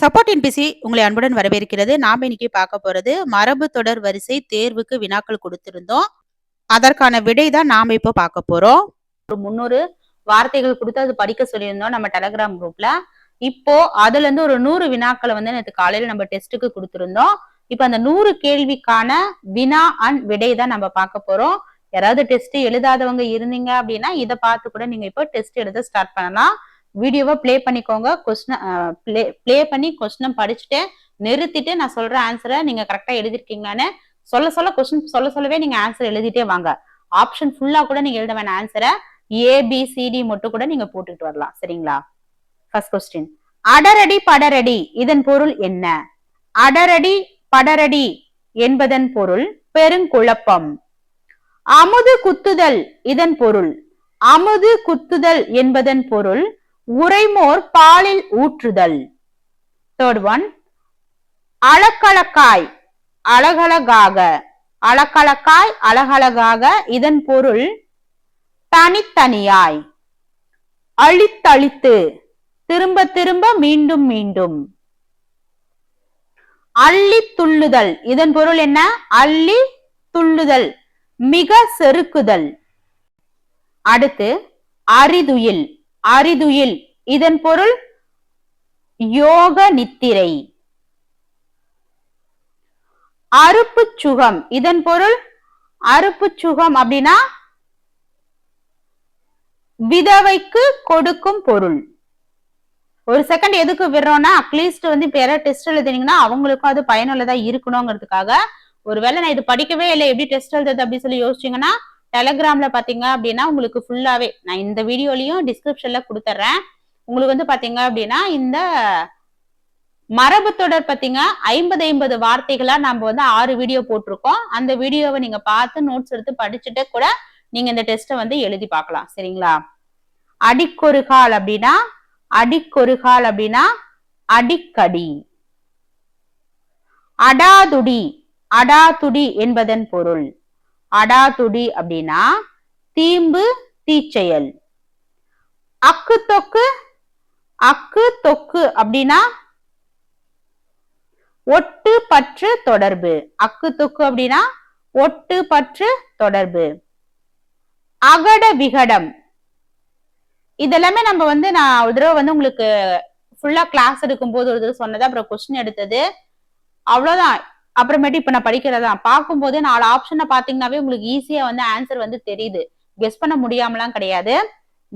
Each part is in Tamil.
சப்போர்ட் என்பிசி உங்களை அன்புடன் வரவேற்கிறது. நாம் இன்னைக்கு பார்க்க போறது மரபு தொடர் வரிசை தேர்வுக்கு வினாக்கள் கொடுத்திருந்தோம். அதற்கான விடை தான் நாம இப்போ பார்க்க போறோம். ஒரு முன்னூறு வார்த்தைகள் கொடுத்து அது படிக்க சொல்லியிருந்தோம் நம்ம டெலகிராம் குரூப்ல இப்போ அதுல இருந்து ஒரு நூறு வினாக்களை வந்து நேற்று காலையில நம்ம டெஸ்ட்டுக்கு கொடுத்திருந்தோம். இப்போ அந்த நூறு கேள்விக்கான வினா அண்ட் விடை தான் நம்ம பார்க்க போறோம். யாராவது டெஸ்ட் எழுதாதவங்க இருந்தீங்க அப்படின்னா இதை பார்த்து கூட நீங்க இப்போ டெஸ்ட் எழுத ஸ்டார்ட் பண்ணலாம். வீடியோவை ப்ளே பண்ணிக்கோங்க. கொஸ்டின் ப்ளே ப்ளே பண்ணி கொஸ்டினை படிச்சுட்டு நிறுத்திட்டு நான் சொல்ற ஆன்சரை நீங்க கரெக்டா எழுதிருக்கீங்களான்னு சொல்ல சொல்ல கொஸ்டின் சொல்ல சொல்லவே நீங்க ஆன்சர் எழுதிட்டே வாங்க. ஆப்ஷன் ஃபுல்லா கூட நீங்க எழுத வேணாம். ஆன்சரை ஏபிசிடி மட்டும் கூட நீங்க போட்டுட்டு வரலாம். சரிங்களா? ஃபர்ஸ்ட் கொஸ்டின் அடரடி படரடி இதன் பொருள் என்ன? அடரடி படரடி என்பதன் பொருள் பெருங்குழப்பம். அமுது குத்துதல் இதன் பொருள். அமுது குத்துதல் என்பதன் பொருள் உரைமோர் பாலில் ஊற்றுதல். தேர்ட் ஒன் அலக்கலக்காய் அழகழகாக. அலக்கலக்காய் அழகழகாக இதன் பொருள் தனித்தனியாய். அழித்தழித்து திரும்ப திரும்ப மீண்டும் மீண்டும். அள்ளி துள்ளுதல் இதன் பொருள் என்ன? அள்ளி துள்ளுதல் மிக செருக்குதல். அடுத்து அரிதுயில். அரிதுயில். இதன் பொருள் யோக நித்திரை. அறுப்பு சுகம். இதன் பொருள் அறுப்பு சுகம் அப்படின்னா விதவைக்கு கொடுக்கும் பொருள். ஒரு செகண்ட் எதுக்கு விடுறோம்னா அட்லீஸ்ட் வந்து இப்ப யாராவது டெஸ்ட் எழுதுனீங்கன்னா அவங்களுக்கும் அது பயனுள்ளதா இருக்கணுங்கிறதுக்காக. ஒருவேளை நான் இது படிக்கவே இல்லை எப்படி டெஸ்ட் எழுதுறது அப்படின்னு சொல்லி யோசிச்சீங்கன்னா டெலகிராம்ல பாத்தீங்க அப்படின்னா உங்களுக்கு ஃபுல்லாவே நான் இந்த வீடியோலயும் டிஸ்கிரிப்ஷன்ல கொடுத்துட்றேன் உங்களுக்கு வந்து பாத்தீங்க அப்படின்னா இந்த மரபு தொடர் பாத்தீங்க ஐம்பது ஐம்பது வார்த்தைகளா நம்ம வந்து ஆறு வீடியோ போட்டிருக்கோம். அந்த வீடியோவை நீங்க பார்த்து நோட்ஸ் எடுத்து படிச்சுட்டு கூட நீங்க இந்த டெஸ்ட்டை வந்து எழுதி பார்க்கலாம். சரிங்களா? அடிக்கொருகால் அப்படின்னா அடிக்கொருகால் அப்படின்னா அடிக்கடி. அடாதுடி அடாதுடி என்பதன் பொருள். அடாதுடி அப்படின்னா தீம்பு தீச்செயல். அக்கு தொக்கு அக்கு தொக்கு அப்படின்னா ஒட்டு பற்று தொடர்பு. அக்கு தொக்கு அப்படின்னா ஒட்டு பற்று தொடர்பு. அகட விகடம். இதெல்லாமே நம்ம வந்து நான் ஒரு தடவை வந்து உங்களுக்கு ஃபுல்லா கிளாஸ் எடுக்கும் போது ஒரு தடவை சொன்னது அப்புறம் கொஸ்டின் எடுத்தது. அவ்வளவுதான். அப்புறமேட்டு இப்ப நான் படிக்கிறதா பார்க்கும்போது நாலு ஆப்ஷனை பாத்தீங்கன்னாவே உங்களுக்கு ஈஸியா வந்து ஆன்சர் வந்து தெரியுது. கெஸ் பண்ண முடியாமலாம் கிடையாது.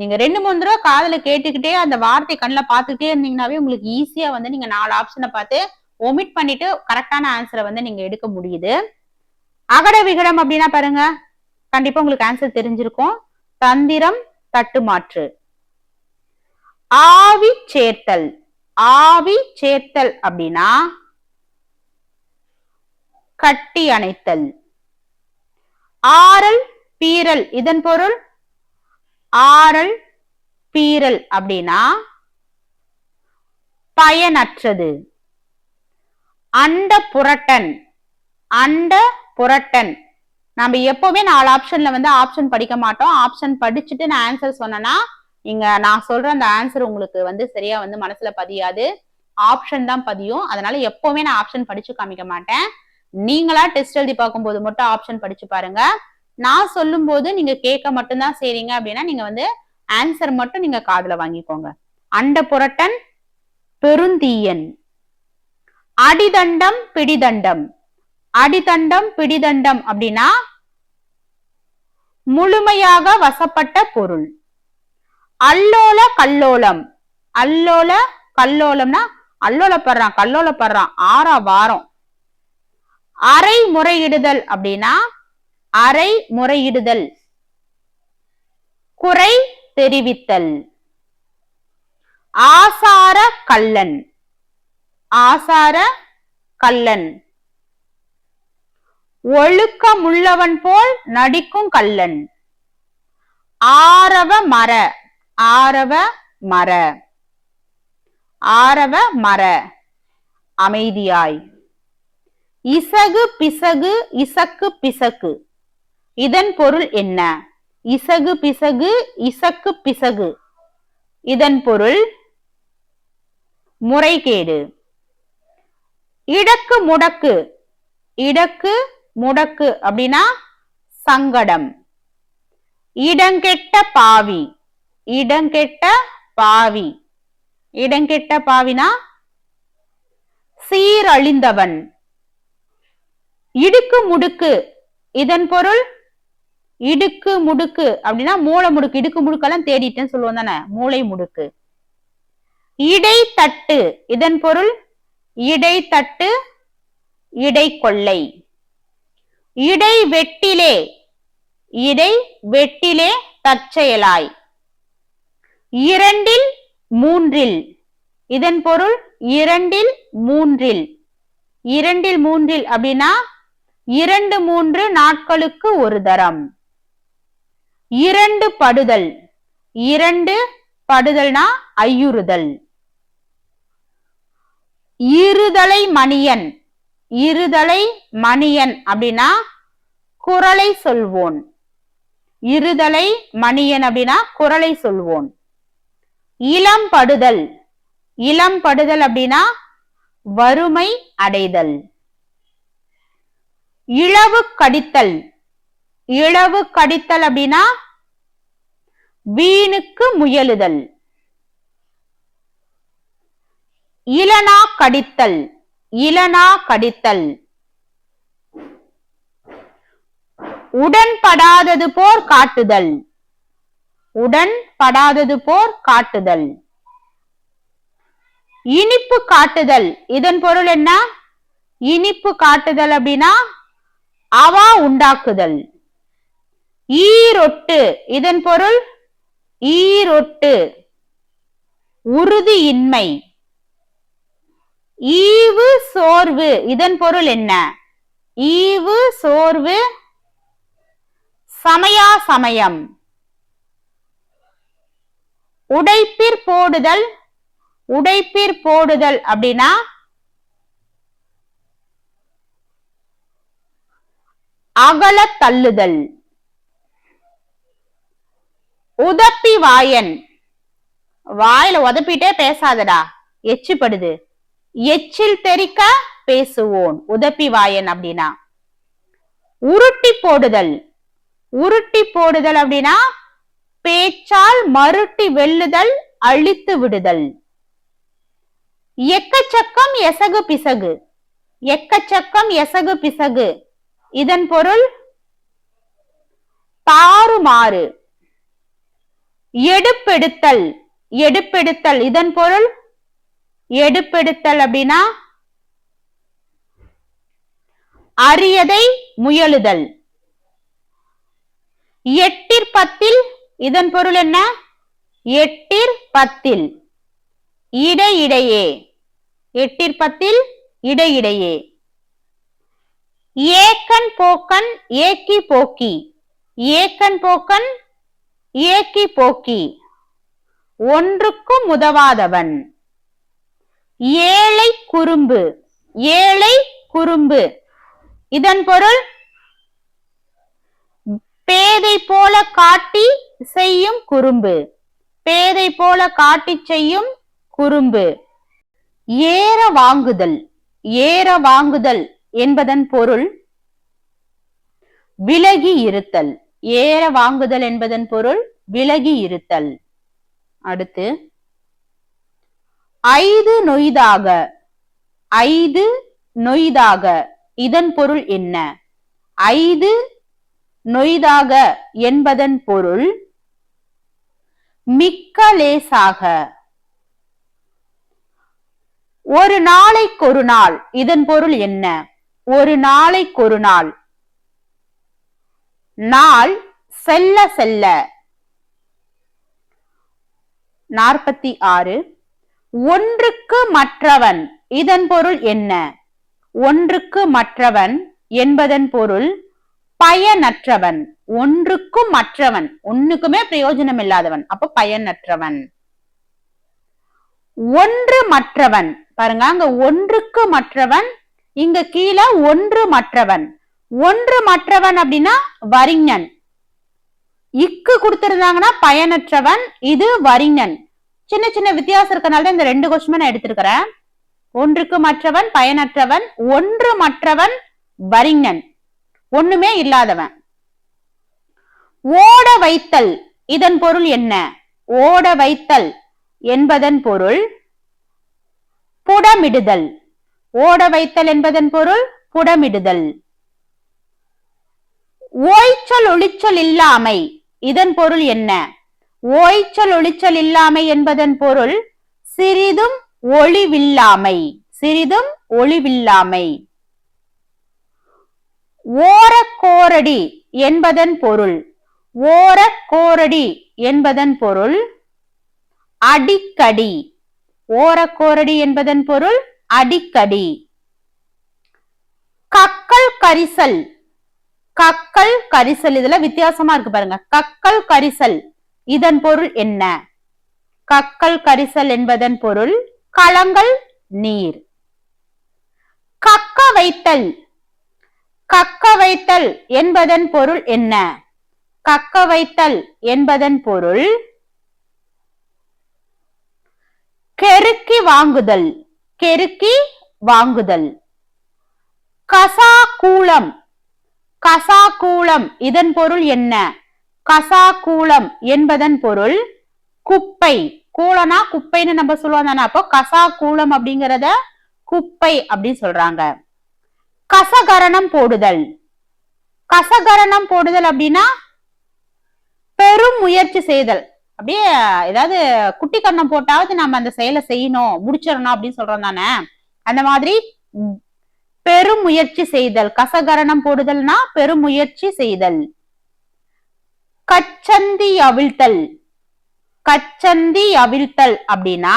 நீங்க ரெண்டு மூணு தடவை காதுல கேட்டுக்கிட்டே அந்த வார்த்தை கண்ணில் பார்த்துக்கிட்டே இருந்தீங்கன்னாவே உங்களுக்கு ஈஸியா வந்து நீங்க நாலு ஆப்ஷனை பார்த்து ஒமிட் பண்ணிட்டு கரெக்டான ஆன்சரை வந்து நீங்க எடுக்க முடியுது. அகட விகடம் அப்படின்னா பாருங்க கண்டிப்பா உங்களுக்கு ஆன்சர் தெரிஞ்சிருக்கும். தந்திரம் தட்டுமாற்று. ஆவி சேர்த்தல். ஆவி சேர்த்தல் அப்படின்னா கட்டி அணைத்தல். ஆரல் பீரல் இதன் பொருள்? ஆரல் பீரல் அப்படின்னா பயனற்றது. அண்ட புரட்டன். அண்ட புரட்டன். நம்ம எப்பவுமே நாலு ஆப்ஷன்ல வந்து ஆப்ஷன் படிக்க மாட்டோம். ஆப்ஷன் படிச்சுட்டு நான் ஆன்சர் சொன்னேன்னா இங்க நான் சொல்ற அந்த ஆன்சர் உங்களுக்கு வந்து சரியா வந்து மனசுல பதியாது. ஆப்ஷன் தான் பதியும். அதனால எப்பவுமே நான் ஆப்ஷன் படிச்சு காமிக்க மாட்டேன். நீங்களா டெஸ்ட் எழுதி பார்க்கும்போது மட்டும் ஆப்ஷன் படிச்சு பாருங்க. நான் சொல்லும் போது நீங்க கேட்க மட்டும்தான் செய்றீங்க அப்படின்னா நீங்க வந்து ஆன்சர் மட்டும் நீங்க காதுல வாங்கிக்கோங்க. அண்ட புரட்டன் பெருந்தீயன். அடிதண்டம் பிடிதண்டம். அடிதண்டம் பிடிதண்டம் அப்படின்னா முழுமையாக வசப்பட்ட பொருள். அல்லோல கல்லோலம். அல்லோல கல்லோலம்னா அல்லோலப்படுறான் கல்லோலப்படுறான். ஆறா வாரம். அரை முறையிடுதல் அப்படின்னா அரை முறையிடுதல் குறை தெரிவித்தல். ஆசார கல்லன் ஆசார கல்லன் ஒழுக்கமுள்ளவன் போல் நடிக்கும் கல்லன் ஆரவ மர. ஆரவ மர. ஆரவ மர. அமைதியாய். இசகு பிசகு இசக்கு பிசகு. இதன் பொருள் என்ன? இசகு பிசகு இசக்கு பிசகு. இதன் பொருள் முறைகேடு. இடக்கு முடக்கு. இடக்கு முடக்கு அப்படின்னா சங்கடம். இடங்கெட்ட பாவி. இடங்கெட்ட பாவி. இடங்கெட்ட பாவினா சீரழிந்தவன். இடுக்கு முடுக்கு. இதன் பொருள் இடுக்கு முடுக்கு. அப்படின்னா மூளை முடுக்கு. இடுக்கு முடுக்கெல்லாம் தேடிட்டேன்னு சொல்லுவோம் தானே? மூளை முடுக்கு. இடை தட்டு இதன் பொருள் இடை தட்டு இடை கொள்ளை இடை வெட்டிலே இடை வெட்டிலே தற்செயலாய். இரண்டில் மூன்றில். இதன் பொருள் இரண்டில் மூன்றில். இரண்டில் மூன்றில் அப்படின்னா இரண்டு மூன்று நாட்களுக்கு ஒரு தரம். இரண்டு படுதல். இரண்டு படுதல்னா ஐயுறுதல். இருதலை மணியன். இருதலை மணியன் அப்படின்னா குரலை சொல்வோன். இருதலை மணியன் அப்படின்னா குரலை சொல்வோன். இளம் படுதல். இளம் படுதல் அப்படின்னா வறுமை அடைதல். இழவு கடித்தல். இழவு கடித்தல் அப்படின்னா வீணுக்கு முயலுதல். இளனா கடித்தல். இளனா கடித்தல். உடன்படாதது போர் காட்டுதல். உடன்படாதது போர் காட்டுதல். இனிப்பு காட்டுதல். இதன் பொருள் என்ன? இனிப்பு காட்டுதல் அப்படின்னா அவா உண்டாக்குதல். ஈரொட்டு இதன் பொருள் ஈரொட்டு. உறுதியின்மை. ஈவு சோர்வு இதன் பொருள் என்ன? ஈவு சோர்வு சமயா சமயம் உடைப்பிற் போடுதல் உடைப்பிற் போடுதல் அப்படின்னா அகல தள்ளுதல் உதப்பி வாயன். வாயில உதப்பிட்டே பேசாதடா. எச்சுப்படுது. எச்சில் தெறிக்க பேசுவோன். உதப்பி வாயன் அப்படின்னா. உருட்டி போடுதல். உருட்டி போடுதல் அப்படின்னா பேச்சால் மருட்டி வெல்லுதல் அழித்து விடுதல். எக்கச்சக்கம் எசகு பிசகு. எக்கச்சக்கம் எசகு பிசகு. இதன் பொருள் தாறுமாறு. எடுப்பெடுத்தல். எடுப்பெடுத்தல். இதன் பொருள் எடுப்பெடுத்தல் அப்படின்னா அரியதை முயலுதல். எட்டிற் பத்தில் இதன் பொருள் என்ன? எட்டிற் பத்தில் இடையிடையே. எட்டிற் பத்தில் இடையிடையே. ஏக்கன் போக்கன் ஏக்கி போக்கி. ஏக்கன் போக்கன் ஏக்கி போக்கி. ஒன்றுக்கும் உதவாதவன். ஏழை குறும்பு. ஏழை குறும்பு. இதன் பொருள் பேதை போல காட்டி செய்யும் குறும்பு. பேதை போல காட்டி செய்யும் குறும்பு. ஏற வாங்குதல். ஏற வாங்குதல். என்பதன் பொருள் விலகி இருத்தல். ஏற வாங்குதல் என்பதன் பொருள் விலகி இருத்தல். அடுத்து ஐது நொய்தாக. ஐது நொய்தாக. இதன் பொருள் என்ன? ஐது நொய்தாக என்பதன் பொருள் மிக்க லேசாக. ஒரு நாளைக்கொரு நாள் இதன் பொருள் என்ன? ஒரு நாளைக்கொரு நாள் நாள் செல்ல செல்ல. நாற்பத்தி ஆறு. ஒன்றுக்கு மற்றவன் இதன் பொருள் என்ன? ஒன்றுக்கு மற்றவன் என்பதன் பொருள் பயனற்றவன். ஒன்றுக்கும் மற்றவன். ஒண்ணுக்குமே பிரயோஜனம் இல்லாதவன். அப்ப பயனற்றவன். ஒன்று மற்றவன். பாருங்க அங்க ஒன்றுக்கு மற்றவன் இங்க கீழே ஒன்று மற்றவன். ஒன்று மற்றவன் அப்படின்னா வரிஞன் இக்கு கொடுத்திருந்தாங்கன்னா பயனற்றவன் இது வரிஞன் சின்ன சின்ன வித்தியாசம் இருக்கனால இந்த ரெண்டு கொஸ்டின் நான் எடுத்திருக்கிறேன் ஒன்றுக்கு மற்றவன் பயனற்றவன் ஒன்று மற்றவன் வரிஞன் ஒண்ணுமே இல்லாதவன். ஓட வைத்தல் இதன் பொருள் என்ன? ஓட வைத்தல் என்பதன் பொருள் புடமிடுதல். ஓட வைத்தல் என்பதன் பொருள் புடமிடுதல். ஓய்ச்சல் ஒளிச்சல் இல்லாமை இதன் பொருள் என்ன? ஓய்ச்சல் ஒளிச்சல் இல்லாமை என்பதன் பொருள் சிறிதும் ஒளிவில்லாமை சிறிதும் ஒளிவில்லாமை. ஓரக்கோரடி என்பதன் பொருள் ஓரக்கோரடி என்பதன் பொருள் அடிக்கடி. ஓரக்கோரடி என்பதன் பொருள் அடிக்கடி. கக்கல் கரிசல். கக்கல் கரிசல் இதுல வித்தியாசமா இருக்கு பாருங்க. கக்கல் கரிசல் இதன் பொருள் என்ன? கக்கல் கரிசல் என்பதன் பொருள் களங்கள் நீர். கக்க வைத்தல் கக்க வைத்தல் என்பதன் பொருள் என்ன? கக்க வைத்தல் என்பதன் பொருள் கெருக்கி வாங்குதல். கெருக்கி வாங்குதல். கசாக்கூளம் கசாக்கூளம் இதன் பொருள் என்ன? கசா கூலம் என்பதன் பொருள் குப்பை. கூளனா குப்பைன்னு நம்ம சொல்லுவோம் தானே. அப்போ கசா கூலம் அப்படிங்கறத குப்பை அப்படின்னு சொல்றாங்க. கசகரணம் போடுதல். கசகரணம் போடுதல் அப்படின்னா பெரும் முயற்சி செய்தல். அப்படியே ஏதாவது குட்டி கண்ணம் போட்டாவது நம்ம அந்த செயலை செய்யணும் முடிச்சிடணும் அப்படின்னு சொல்றோம் தானே? அந்த மாதிரி பெரும் முயற்சி செய்தல் கசகரணம் போடுதல்னா பெரும் முயற்சி செய்தல். கச்சந்தி அவிழ்த்தல் கச்சந்தி அவிழ்த்தல் அப்படின்னா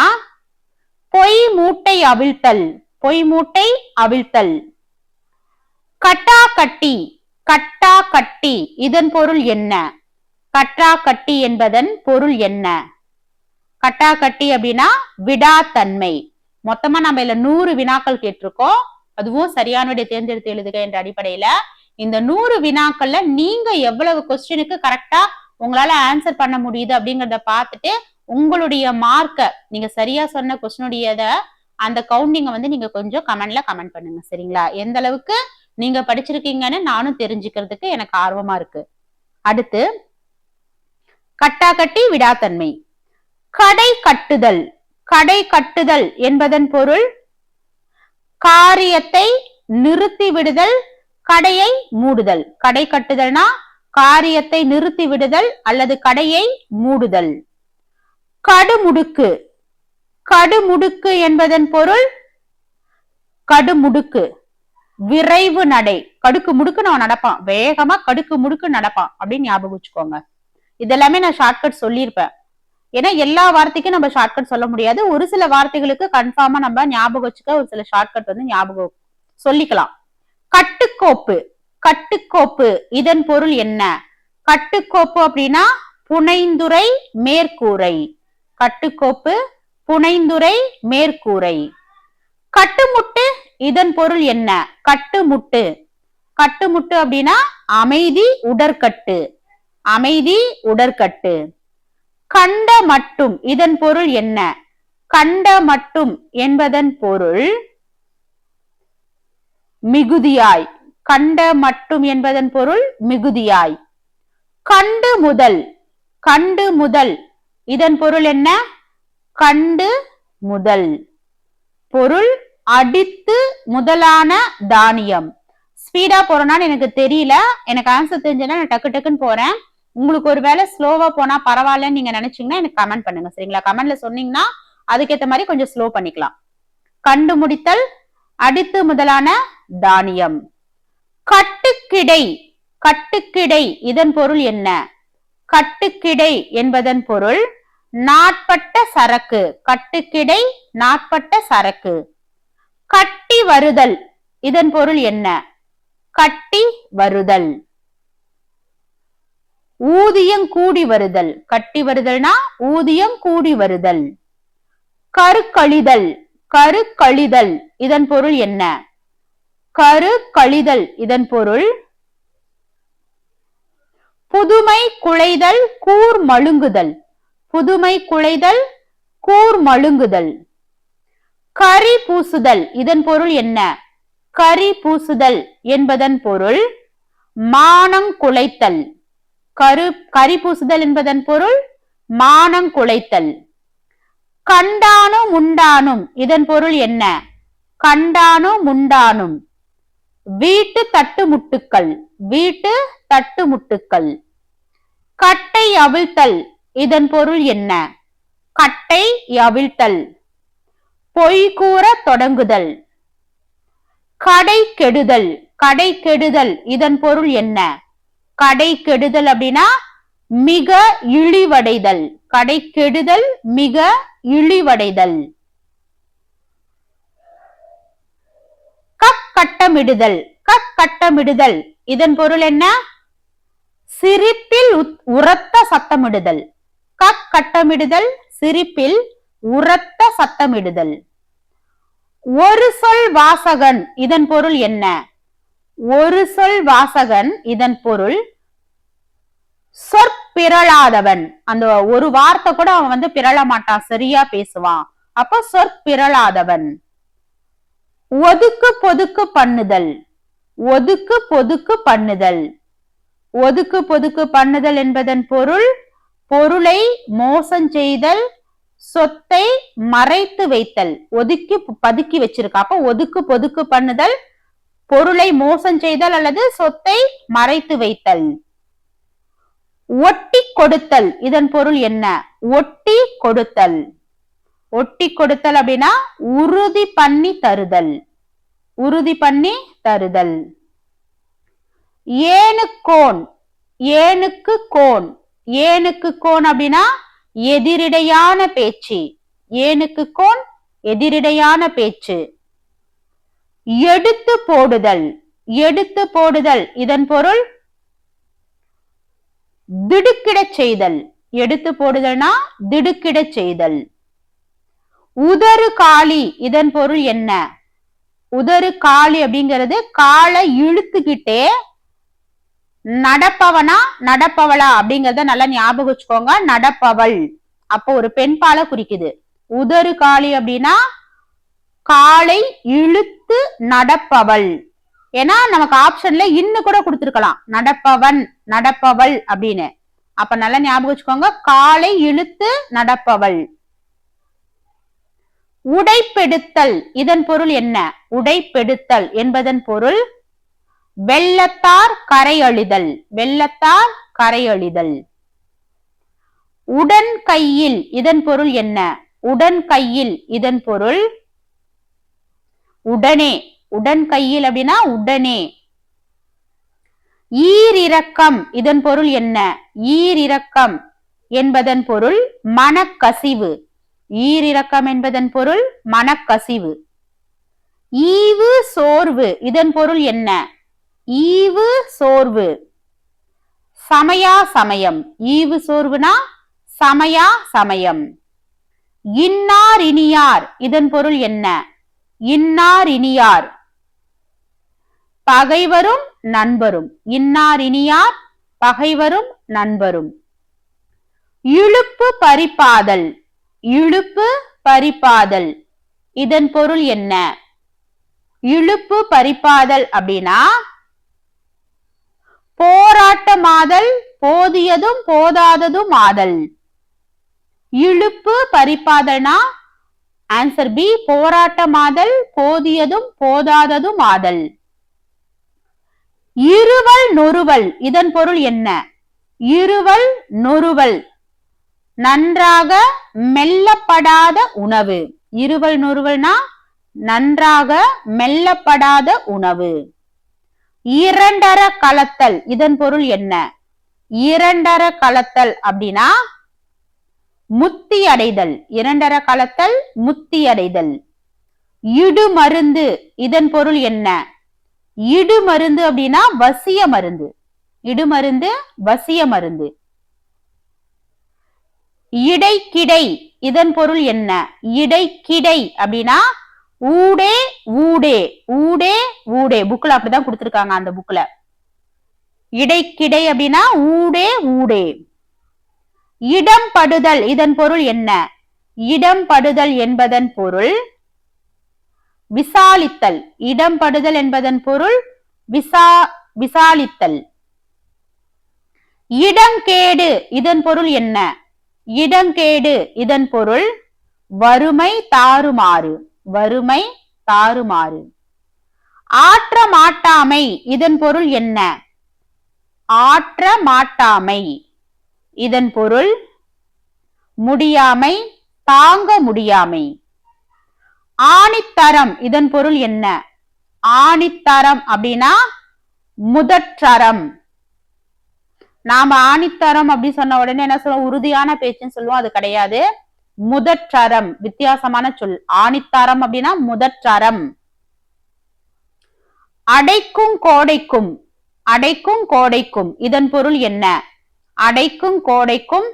பொய் மூட்டை அவிழ்த்தல் பொய் மூட்டை அவிழ்த்தல். கட்டா கட்டி கட்டா கட்டி இதன் பொருள் என்ன? கட்டா கட்டி என்பதன் பொருள் என்ன? கட்டா கட்டி அப்படின்னா விடாத்தன்மை. மொத்தமா நம்ம இதுல நூறு வினாக்கள் கேட்டிருக்கோம். அதுவும் சரியானவடைய தேர்ந்தெடுத்து எழுதுக என்ற அடிப்படையில இந்த நூறு வினாக்கள்ல நீங்க எவ்வளவு கொஸ்டினுக்கு கரெக்டா உங்களால ஆன்சர் பண்ண முடியுது அப்படிங்கறத பார்த்துட்டு உங்களுடைய மார்க்க நீங்க சரியா சொன்ன கொஸ்டினுடையத அந்த கவுண்டிங்க வந்து நீங்க கொஞ்சம் கமெண்ட்ல கமெண்ட் பண்ணுங்க. சரிங்களா? எந்த அளவுக்கு நீங்க படிச்சிருக்கீங்கன்னு நானும் தெரிஞ்சுக்கிறதுக்கு எனக்கு ஆர்வமா இருக்கு. அடுத்து கட்டா கட்டி விடாத்தன்மை. கடை கட்டுதல். கடை கட்டுதல் என்பதன் பொருள் காரியத்தை நிறுத்தி விடுதல் கடையை மூடுதல். கடை கட்டுதல்னா காரியத்தை நிறுத்தி விடுதல் அல்லது கடையை மூடுதல். கடுமுடுக்கு. கடுமுடுக்கு என்பதன் பொருள் கடுமுடுக்கு. விரைவு நடை. கடுக்கு முடுக்கு நான் நடப்பான். வேகமா கடுக்கு முடுக்கு நடப்பான் அப்படின்னு ஞாபகம் வச்சுக்கோங்க. இதெல்லாமே நான் ஷார்ட்கட் சொல்லியிருப்பேன். ஏன்னா எல்லா வார்த்தைக்கும் நம்ம ஷார்ட்கட் சொல்ல முடியாது. ஒரு சில வார்த்தைகளுக்கு கன்ஃபார்மா நம்ம ஞாபகம் வச்சுக்க ஒரு சில ஷார்ட்கட் வந்து ஞாபகம் சொல்லிக்கலாம். கட்டுக்கோப்பு கட்டுக்கோப்பு இதன் பொருள் என்ன? கட்டுக்கோப்பு அப்படின்னா புனைந்துரை மேற்கூரை. கட்டுக்கோப்பு புனைந்துரை மேற்கூரை. கட்டுமுட்டு இதன் பொருள் என்ன? கட்டுமுட்டு. கட்டுமுட்டு அப்படின்னா அமைதி உடற்கட்டு. அமைதி உடற்கட்டு. கண்ட மட்டும் இதன் பொருள் என்ன? கண்ட மட்டும் என்பதன் பொருள் மிகுதியாய். கண்ட மட்டும் என்பதன் பொருள் மிகுதியாய். கண்டு முதல் கண்டு முதல் இதன் பொருள் என்ன? கண்டு முதல். பொருள் அடித்து முதலான தானியம். ஸ்பீடா போறேனான்னு எனக்கு தெரியல. எனக்கு ஆன்சர் தெரிஞ்சதுன்னா நான் டக்கு டக்குன்னு போறேன். உங்களுக்கு ஒரு வேலை ஸ்லோவா போனா பரவாயில்லன்னு நீங்க நினைச்சீங்கன்னா எனக்கு கமெண்ட் பண்ணுங்க. சரிங்களா? கமெண்ட்ல சொன்னீங்கன்னா அதுக்கேற்ற மாதிரி கொஞ்சம் ஸ்லோ பண்ணிக்கலாம். கண்டு முடித்தல் அடித்து முதலான தானியம். கட்டுக்கிடை கட்டுக்கிடை இதன் பொருள் என்ன? கட்டுக்கிடை என்பதன் பொருள் நாட்பட்ட சரக்கு. கட்டுக்கிடை நாட்பட்ட சரக்கு. கட்டி வருதல் இதன் பொருள் என்ன? கட்டி வருதல். ஊதியம் கூடி வருதல். கட்டி வருதல்னா ஊதியம் கூடி வருதல். கருக்கழிதல். கருக்கழிதல். இதன் பொருள் என்ன? கரு கழிதல் இதன் பொருள் புதுமை குலைதல் கூர் மழுங்குதல். புதுமை குலைதல் கூர் மழுங்குதல். கரி பூசுதல். இதன் பொருள் என்ன? கரி பூசுதல் என்பதன் பொருள் மானம் குலைத்தல் கரு கரி பூசுதல் என்பதன் பொருள் மானம் குலைத்தல். கண்டானும் முண்டானும் இதன் பொருள் என்ன? கண்டானும் முண்டானும் வீட்டு தட்டு முட்டுக்கள் வீட்டு தட்டு முட்டுக்கள். கட்டை அவிழ்த்தல் இதன் பொருள் என்ன? கட்டை அவிழ்த்தல். பொய் கூற தொடங்குதல். கடை கெடுதல் கடை கெடுதல் இதன் பொருள் என்ன? கடை கெடுதல் அப்படின்னா மிக இழிவடைதல். கடை கெடுதல் மிக இழிவடைதல். கட்டமிடுதல் கட்டமிடுதல் இதன் பொருள் என்ன? சிரிப்பில் உரத்த சத்தமிடுதல். கட்டமிடுதல் சிரிப்பில் உரத்த சத்தமிடுதல். ஒரு சொல் வாசகன். இதன் பொருள் என்ன? ஒரு சொல் வாசகன் இதன் பொருள் சொற்பிரளாதவன் அந்த ஒரு வார்த்தை கூட அவன் வந்து பிறள மாட்டான் சரியா பேசுவான். அப்ப சொற்பிரளாதவன் ஒதுக்கு பொதுக்கு பண்ணுதல். ஒதுக்கு பொதுக்கு பண்ணுதல். ஒதுக்கு பொதுக்கு பண்ணுதல் என்பதன் பொருள் பொருளை மோசம் செய்தல் சொத்தை மறைத்து வைத்தல். ஒதுக்கி பதுக்கி வச்சிருக்கா. அப்ப ஒதுக்கு பொதுக்கு பண்ணுதல் பொருளை மோசம் செய்தல் அல்லது சொத்தை மறைத்து வைத்தல். ஒட்டி கொடுத்தல் இதன் பொருள் என்ன? ஒட்டி கொடுத்தல். ஒட்டி கொடுத்தல் அப்படின்னா உறுதி பண்ணி தருதல். உறுதி பண்ணி தருதல். ஏனுக்கோன் ஏனுக்கு கோன். ஏனுக்கு கோன் அப்படின்னா எதிரிடையான பேச்சு. ஏனுக்கு கோன் எதிரிடையான பேச்சு. எடுத்து போடுதல். எடுத்து போடுதல். இதன் பொருள் திடுக்கிடச் செய்தல். எடுத்து போடுதல்னா திடுக்கிடச் செய்தல். உதறு காளி இதன் பொருள் என்ன? உதறு காளி அப்படிங்கிறது காலை இழுத்துக்கிட்டே நடப்பவனா நடப்பவளா அப்படிங்கறத நல்லா ஞாபகம் வச்சுக்கோங்க. நடப்பவள். அப்போ ஒரு பெண் பாலை குறிக்குது. உதறு காளி அப்படின்னா காலை இழுத்து நடப்பவள். ஏன்னா நமக்கு ஆப்ஷன்ல இன்னும் கூட கொடுத்துருக்கலாம். நடப்பவன் நடப்பவள் அப்படின்னு. அப்ப நல்லா ஞாபகம் வச்சுக்கோங்க. காலை இழுத்து நடப்பவள். உடைப்பெடுத்தல் இதன் பொருள் என்ன? உடைப்பெடுத்தல் என்பதன் பொருள் வெள்ளத்தார் கரையழிதல். வெள்ளத்தார் கரையழிதல். உடன் கையில் இதன் பொருள் என்ன? உடன் கையில் இதன் பொருள் உடனே. உடன் கையில் அப்படின்னா உடனே. ஈரிரக்கம் இதன் பொருள் என்ன? ஈரிரக்கம் என்பதன் பொருள் மனக்கசிவு. ஈரிரக்கம் என்பதன் பொருள் மனக்கசிவு. ஈவு சோர்வு இதன் பொருள் என்ன? ஈவு சோர்வு. சமயா சமயம். ஈவு சோர்வுனா சமயா சமயம். இன்னார் இனியார் இதன் பொருள் என்ன? இன்னார் பகைவரும் நண்பரும். இன்னார் பகைவரும் நண்பரும். இழுப்பு பறிப்பாதல். இழுப்பு பறிப்பாதல். இதன் பொருள் என்ன? இழுப்பு பறிப்பாதல் அப்படின்னா போராட்டமாதல் போதியதும் போதாததும் ஆதல். இழுப்பு பறிப்பாதல்னா ஆன்சர் பி போராட்டமாதல் போதியதும் போதாததும் ஆதல். இருவல் நொறுவல் இதன் பொருள் என்ன? இருவல் நொறுவல் நன்றாக மெல்லப்படாத உணவு. இருவல் நொறுவல்னா நன்றாக மெல்லப்படாத உணவு. இரண்டர கலத்தல் இதன் பொருள் என்ன? இரண்டர கலத்தல் அப்படின்னா முத்தி அடைதல் இரண்டர காலத்தல் முத்தி அடைதல் இடு மருந்து இதன் பொருள் என்ன? இடு மருந்து அப்படின்னா வசிய மருந்து. இடு மருந்து வசிய மருந்து. இடைக்கிடை இதன் பொருள் என்ன? இடைக்கிடை அப்படின்னா ஊடே ஊடே. ஊடே ஊடே. புக்ல அப்படிதான் கொடுத்திருக்காங்க அந்த புக்ல இடைக்கிடை அப்படின்னா ஊடே ஊடே. இடம் படுதல் இதன் பொருள் என்ன? இடம் படுதல் என்பதன் பொருள் விசாலித்தல். இடம்படுதல் என்பதன் பொருள் விசா விசாலித்தல். இடங்கேடு இதன் பொருள் என்ன? இடங்கேடு இதன் பொருள் வறுமை தாறுமாறு. வறுமை தாறுமாறு. ஆற்ற மாட்டாமை இதன் பொருள் என்ன? ஆற்ற மாட்டாமை இதன் பொருள் முடியாமை தாங்க முடியாமை. ஆணித்தரம் இதன் பொருள் என்ன? ஆணித்தரம் அப்படின்னா முதற்றரம். நாம ஆணித்தரம் அப்படி சொன்ன உடனே என்ன சொல்லுவோம்? உறுதியான பேச்சுன்னு சொல்லுவோம். அது கிடையாது. முதற்றரம் வித்தியாசமான சொல். ஆணித்தரம் அப்படின்னா முதற்றரம். அடைக்கும் கோடைக்கும். அடைக்கும் கோடைக்கும். இதன் பொருள் என்ன? அடைக்கும் கோடைக்கும்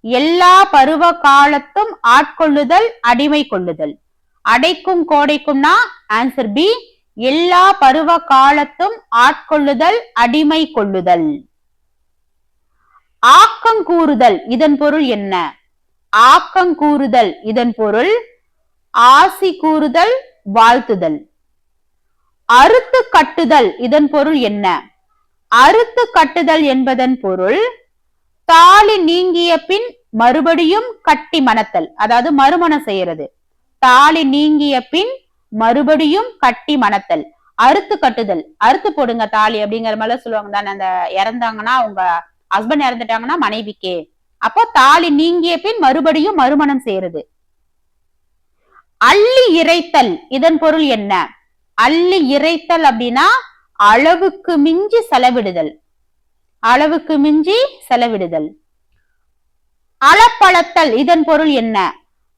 எல்லா பருவ காலத்தும் ஆட்கொள்ளுதல் அடிமை கொள்ளுதல். அடைக்கும் கோடைக்கும்னா ஆன்சர் பி எல்லா பருவ காலத்தும் ஆட்கொள்ளுதல் அடிமை கொள்ளுதல். ஆக்கங்கூறுதல் இதன் பொருள் என்ன? ஆக்கங்கூறுதல் இதன் பொருள் ஆசி கூறுதல் வாழ்த்துதல். அறுத்து கட்டுதல் இதன் பொருள் என்ன? அறுத்து கட்டுதல் என்பதன் பொருள் தாலி நீங்கிய பின் மறுபடியும் கட்டி மணத்தல். அதாவது மறுமணம் செய்யறது. தாலி நீங்கிய பின் மறுபடியும் கட்டி மணத்தல். அறுத்து கட்டுதல். அறுத்து போடுங்க தாலி அப்படிங்கிற மாதிரி சொல்லுவாங்க. தானே அந்த இறந்தாங்கன்னா உங்க ஹஸ்பண்ட் இறந்துட்டாங்கன்னா மனைவிக்கே. அப்போ தாலி நீங்கிய பின் மறுபடியும் மறுமணம் செய்யறது. அள்ளி இறைத்தல். இதன் பொருள் என்ன? அள்ளி இறைத்தல் அப்படின்னா அளவுக்கு மிஞ்சி செலவிடுதல். அளவுக்கு மிஞ்சி செலவிடுதல். அளப்பளத்தல் இதன் பொருள் என்ன?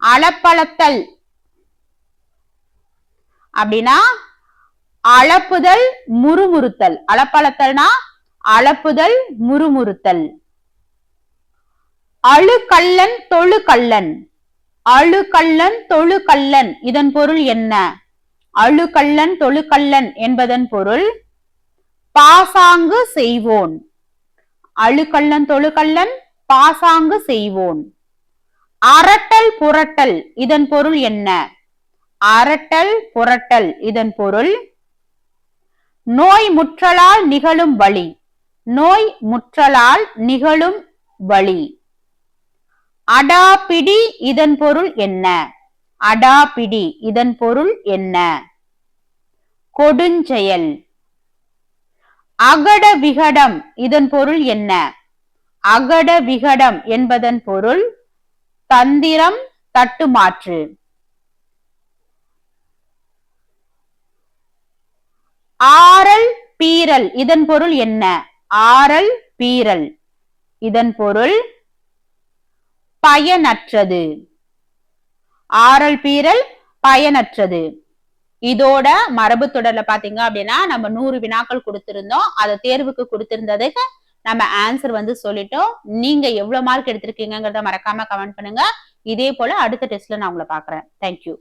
அளப்பளத்தல் அப்படின்னா அளப்புதல் முறுமுறுத்தல். அளப்பளத்தல்னா அளப்புதல் முறுமுறுத்தல். அழுகல்லன் தொழுகல்லன் அழுகல்லன் தொழுகல்லன் இதன் பொருள் என்ன? அழுகல்லன் தொழுகல்லன் என்பதன் பொருள் பாசாங்கு செய்வோன். அழுக்கள்ளன் தொழுகல்லன் பாசாங்கு செய்வோன். அரட்டல் புரட்டல் இதன் பொருள் என்ன? அரட்டல் புரட்டல் இதன் பொருள் நோய் முற்றலால் நிகழும் வழி. நோய் முற்றலால் நிகழும் வழி. அடாபிடி இதன் பொருள் என்ன? அடாபிடி இதன் பொருள் என்ன? கொடுஞ்செயல். அகட விகடம் இதன் பொருள் என்ன? அகட விகடம் என்பதன் பொருள் தந்திரம் தட்டுமாற்று. ஆரல் பீரல் இதன் பொருள் என்ன? ஆரல் பீரல் இதன் பொருள் பயனற்றது. ஆரல் பீரல் பயனற்றது. இதோட மரபு தொடர்ல பாத்தீங்க அப்படின்னா நம்ம நூறு வினாக்கள் கொடுத்திருந்தோம். அதை தேர்வுக்கு கொடுத்திருந்ததுக்கு நம்ம ஆன்சர் வந்து சொல்லிட்டோம். நீங்க எவ்வளவு மார்க் எடுத்திருக்கீங்கிறத மறக்காம கமெண்ட் பண்ணுங்க. இதே போல அடுத்த டெஸ்ட்ல நான் உங்களை பாக்குறேன் தேங்க்யூ